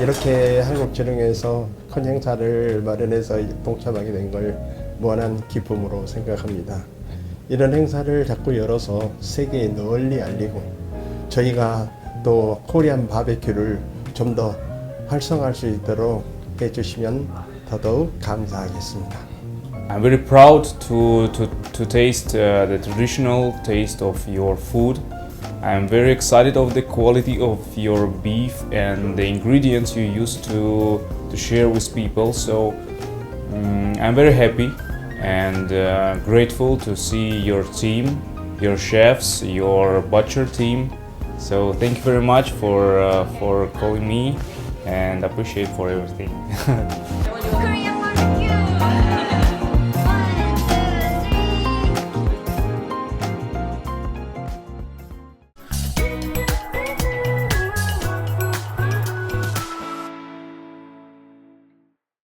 이렇게 한국지능에서 큰 행사를 마련해서 동참하게 된 걸 무한한 기쁨으로 생각합니다. 이런 행사를 자꾸 열어서 세계에 널리 알리고 저희가 또 코리안 바베큐를 좀 더 활성화할 수 있도록 해주시면 더더욱 감사하겠습니다. I'm very proud to, to, to taste uh, the traditional taste of your food. I'm very excited of the quality of your beef and the ingredients you use to, to share with people. So mm, I'm very happy and uh, grateful to see your team, your chefs, your butcher team. So thank you very much for, uh, for calling me and appreciate for everything.